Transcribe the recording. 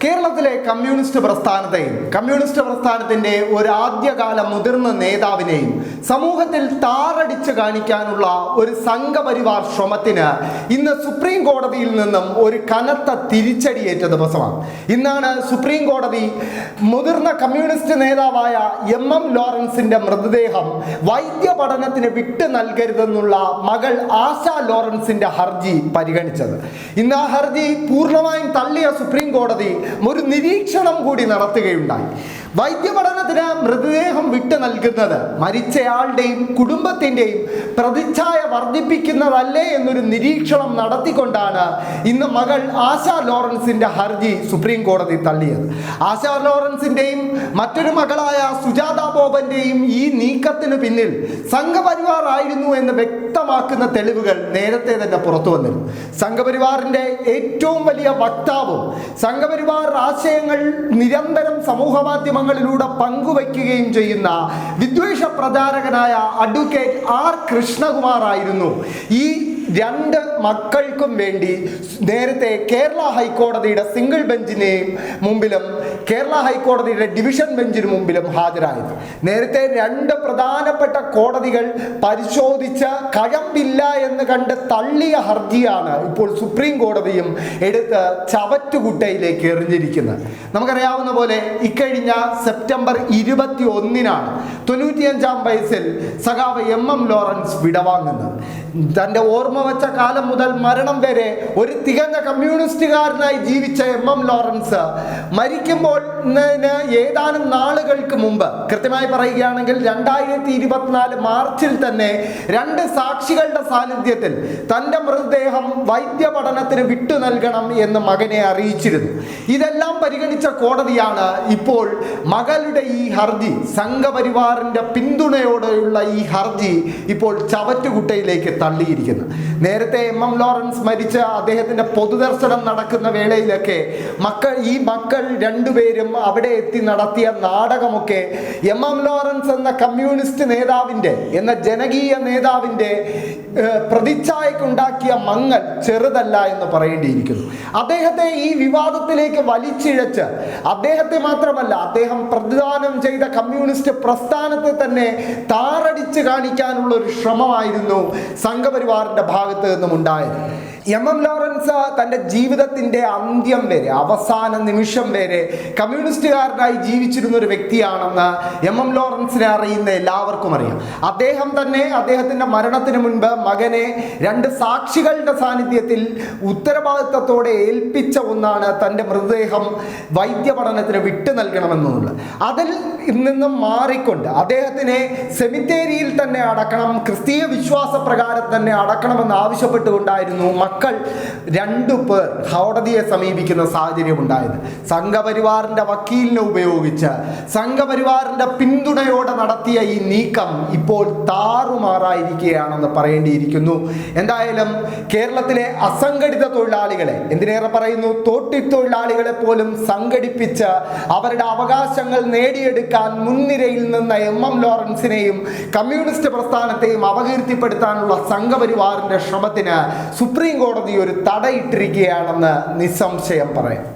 കേരളത്തിലെ communist പ്രസ്ഥാനത്തെയും communist പ്രസ്ഥാനത്തിന്റെ ഒരു ആദ്യകാല മുതിർന്ന നേതാവിനെയും സമൂഹത്തിൽ താറടിച്ച് കാണിക്കാനുള്ള ഒരു സംഘപരിവാർ ശ്രമത്തിന് ഇന്ന് സുപ്രീം കോടതിയിൽ നിന്നും ഒരു കനത്ത തിരിച്ചടിയേറ്റ ദിവസമാണ്. ഇന്നാണ് സുപ്രീം കോടതി മുതിർന്ന കമ്മ്യൂണിസ്റ്റ് നേതാവായ എം എം ലോറൻസിന്റെ മൃതദേഹം വൈദ്യ പഠനത്തിന് വിട്ടു നൽകരുതെന്നുള്ള മകൾ ആശ ലോറൻസിന്റെ ഹർജി പരിഗണിച്ചത്. ഇന്ന് ആ ഹർജി പൂർണമായും തള്ളിയ സുപ്രീം കോടതി ഒരു നിരീക്ഷണം കൂടി നടത്തുകയുണ്ടായി. വൈദ്യപഠനത്തിന് മൃതദേഹം വിട്ടു നൽകുന്നത് മരിച്ചയാളുടെയും കുടുംബത്തിന്റെയും പ്രതിച്ഛായ വർദ്ധിപ്പിക്കുന്നതല്ലേ എന്നൊരു നിരീക്ഷണം നടത്തിക്കൊണ്ടാണ് ഇന്ന് മകൾ ആശ ലോറൻസിന്റെ ഹർജി സുപ്രീം കോടതി തള്ളിയത്. ആശ ലോറൻസിന്റെയും മറ്റൊരു മകളായ സുജാത ബോബന്റെയും ഈ നീക്കത്തിന് പിന്നിൽ സംഘപരിവാർ ആയിരുന്നു എന്ന് വ്യക്തമാക്കുന്ന തെളിവുകൾ നേരത്തെ തന്നെ പുറത്തു വന്നിരുന്നു. സംഘപരിവാറിന്റെ ഏറ്റവും വലിയ വക്താവും സംഘപരിവാർ ആശയങ്ങൾ നിരന്തരം സമൂഹ മാധ്യമങ്ങളിലൂടെ പങ്കുവയ്ക്കുകയും ചെയ്യുന്ന വിദ്വേഷ പ്രചാരകനായ അഡ്വക്കേറ്റ് ആർ കൃഷ്ണകുമാർ ആയിരുന്നു ഈ രണ്ട് മക്കൾക്കും വേണ്ടി നേരത്തെ കേരള ഹൈക്കോടതിയുടെ സിംഗിൾ ബെഞ്ചിനെ മുമ്പിലും കേരള ഹൈക്കോടതിയുടെ ഡിവിഷൻ ബെഞ്ചിന് മുമ്പിലും ഹാജരായത്. നേരത്തെ രണ്ട് പ്രധാനപ്പെട്ട കോടതികൾ പരിശോധിച്ച കഴമ്പില്ല എന്ന് കണ്ട് തള്ളിയ ഹർജിയാണ് ഇപ്പോൾ സുപ്രീം കോടതിയും എടുത്ത് ചവറ്റുകുട്ടയിലേക്ക് എറിഞ്ഞിരിക്കുന്നത്. നമുക്കറിയാവുന്ന പോലെ ഇക്കഴിഞ്ഞ സെപ്റ്റംബർ ഇരുപത്തി ഒന്നിനാണ് തൊണ്ണൂറ്റിയഞ്ചാം വയസ്സിൽ സഖാവ് എം എം ലോറൻസ് വിടവാങ്ങുന്നത്. തന്റെ ഓർമ്മ വെച്ച കാലം മുതൽ മരണം വരെ ഒരു തികഞ്ഞ കമ്മ്യൂണിസ്റ്റുകാരനായി ജീവിച്ച എം എം ലോറൻസ് മരിക്കുമ്പോൾ ഏതാനും നാളുകൾക്ക് മുമ്പ് കൃത്യമായി പറയുകയാണെങ്കിൽ രണ്ടായിരത്തി ഇരുപത്തിനാല് മാർച്ചിൽ തന്നെ രണ്ട് സാക്ഷികളുടെ സാന്നിധ്യത്തിൽ തന്റെ മൃതദേഹം വൈദ്യ പഠനത്തിന് വിട്ടു നൽകണം എന്ന് മകനെ അറിയിച്ചിരുന്നു. ഇതെല്ലാം പരിഗണിച്ച കോടതിയാണ് ഇപ്പോൾ മകളുടെ ഈ ഹർജി സംഘപരിവാറിന്റെ പിന്തുണയോടെയുള്ള ഈ ഹർജി ഇപ്പോൾ ചവറ്റുകുട്ടയിലേക്ക് തള്ളിയിരിക്കുന്നത് നേരത്തെ എം എം ലോറൻസ് മരിച്ച അദ്ദേഹത്തിന്റെ പൊതുദർശനം നടക്കുന്ന വേളയിലൊക്കെ മക്കൾ ഈ മക്കൾ രണ്ടുപേരും അവിടെ എത്തി നടത്തിയ നാടകമൊക്കെ എം എം ലോറൻസ് എന്ന കമ്മ്യൂണിസ്റ്റ് നേതാവിന്റെ എന്ന ജനകീയ നേതാവിന്റെ പ്രതിച്ഛായക്കുണ്ടാക്കിയ മങ്ങൽ ചെറുതല്ല എന്ന് പറയേണ്ടിയിരിക്കുന്നു. അദ്ദേഹത്തെ ഈ വിവാദത്തിലേക്ക് വലിച്ചിഴച്ച് അദ്ദേഹത്തെ മാത്രമല്ല അദ്ദേഹം പ്രതിദാനം ചെയ്ത കമ്മ്യൂണിസ്റ്റ് പ്രസ്ഥാനത്തെ തന്നെ താറടിച്ച് കാണിക്കാനുള്ള ഒരു ശ്രമമായിരുന്നു സംഘപരിവാറിന്റെ ഭാഗത്ത് നിന്നും ഉണ്ടായത്. എം. എം. ലോറൻസ് തന്റെ ജീവിതത്തിന്റെ അന്ത്യം വരെ അവസാന നിമിഷം വരെ കമ്മ്യൂണിസ്റ്റുകാരനായി ജീവിച്ചിരുന്ന ഒരു വ്യക്തിയാണെന്ന് എം. എം. ലോറൻസിനെ അറിയുന്ന എല്ലാവർക്കും അറിയാം. അദ്ദേഹം തന്നെ അദ്ദേഹത്തിന്റെ മരണത്തിന് മുൻപ് മകനെ രണ്ട് സാക്ഷികളുടെ സാന്നിധ്യത്തിൽ ഉത്തരവാദിത്തത്തോടെ ഏൽപ്പിച്ച ഒന്നാണ് തന്റെ മൃതദേഹം വൈദ്യപഠനത്തിന് വിട്ടു നൽകണമെന്നുള്ളത് അതിൽ നിന്നും മാറിക്കൊണ്ട് അദ്ദേഹത്തിനെ സെമിത്തേരിയിൽ തന്നെ അടക്കണം ക്രിസ്തീയ വിശ്വാസ പ്രകാരം തന്നെ അടക്കണമെന്ന് ആവശ്യപ്പെട്ടുകൊണ്ടായിരുന്നു മക്കൾ രണ്ടു പേർ കോടതിയെ സമീപിക്കുന്ന സാഹചര്യം ഉണ്ടായത്. സംഘപരിവാറിന്റെ വക്കീലിനെ ഉപയോഗിച്ച് സംഘപരിവാറിന്റെ പിന്തുണയോടെ നടത്തിയ ഈ നീക്കം ഇപ്പോൾ താറുമാറായിരിക്കുകയാണെന്ന് പറയേണ്ടിയിരിക്കുന്നു എന്തായാലും കേരളത്തിലെ അസംഘടിത തൊഴിലാളികളെ എന്തിനേറെ പറയുന്നു? തോട്ടിത്തൊഴിലാളികളെ പോലും സംഘടിപ്പിച്ച് അവരുടെ അവകാശങ്ങൾ നേടിയെടുക്കാൻ മുൻനിരയിൽ നിന്ന എം എം ലോറൻസിനെയും കമ്മ്യൂണിസ്റ്റ് പ്രസ്ഥാനത്തെയും അപകീർത്തിപ്പെടുത്താനുള്ള സംഘപരിവാറിന്റെ ശ്രമത്തിന് സുപ്രീം കോടതി ഒരു തടയിട്ടിരിക്കുകയാണെന്ന് നിസ്സംശയം പറയാം.